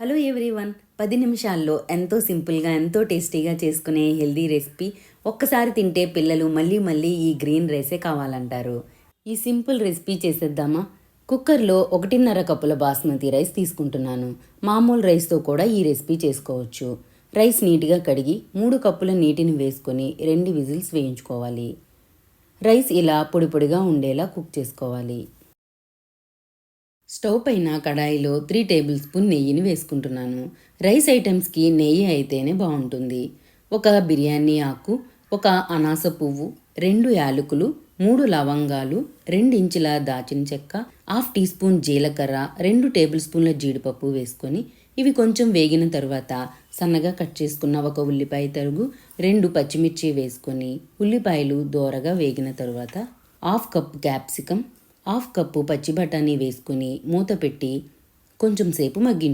Hello everyone పది నిమిషాల్లో ఎంతో సింపుల్గా ఎంతో టేస్టీగా చేసుకునే హెల్దీ రెసిపీ ఒక్కసారి తింటే పిల్లలు మళ్ళీ మళ్ళీ ఈ గ్రీన్ రైసే కావాలంటారు. ఈ సింపుల్ రెసిపీ చేసేద్దామా? కుక్కర్లో ఒకటిన్నర కప్పుల బాస్మతి రైస్ తీసుకుంటున్నాను. మామూలు రైస్తో కూడా ఈ రెసిపీ చేసుకోవచ్చు. రైస్ నీట్గా కడిగి మూడు కప్పుల నీటిని వేసుకొని రెండు విజిల్స్ వేయించుకోవాలి. రైస్ ఇలా పొడి పొడిగా ఉండేలా కుక్ చేసుకోవాలి. స్టవ్ పైన కడాయిలో త్రీ టేబుల్ స్పూన్ నెయ్యిని వేసుకుంటున్నాను. రైస్ ఐటమ్స్కి నెయ్యి అయితేనే బాగుంటుంది. ఒక బిర్యానీ ఆకు ఒక అనాస పువ్వు రెండు యాలకులు మూడు లవంగాలు రెండు ఇంచుల దాచిన చెక్క హాఫ్ టీ స్పూన్ జీలకర్ర రెండు టేబుల్ స్పూన్ల జీడిపప్పు వేసుకొని ఇవి కొంచెం వేగిన తర్వాత సన్నగా కట్ చేసుకున్న ఒక ఉల్లిపాయ తరుగు రెండు పచ్చిమిర్చి వేసుకొని ఉల్లిపాయలు దోరగా వేగిన తర్వాత half cup capsicum half cup పచ్చి బఠానీ వేసుకుని మూత పెట్టి కొంచెం సేపు మగ్గించు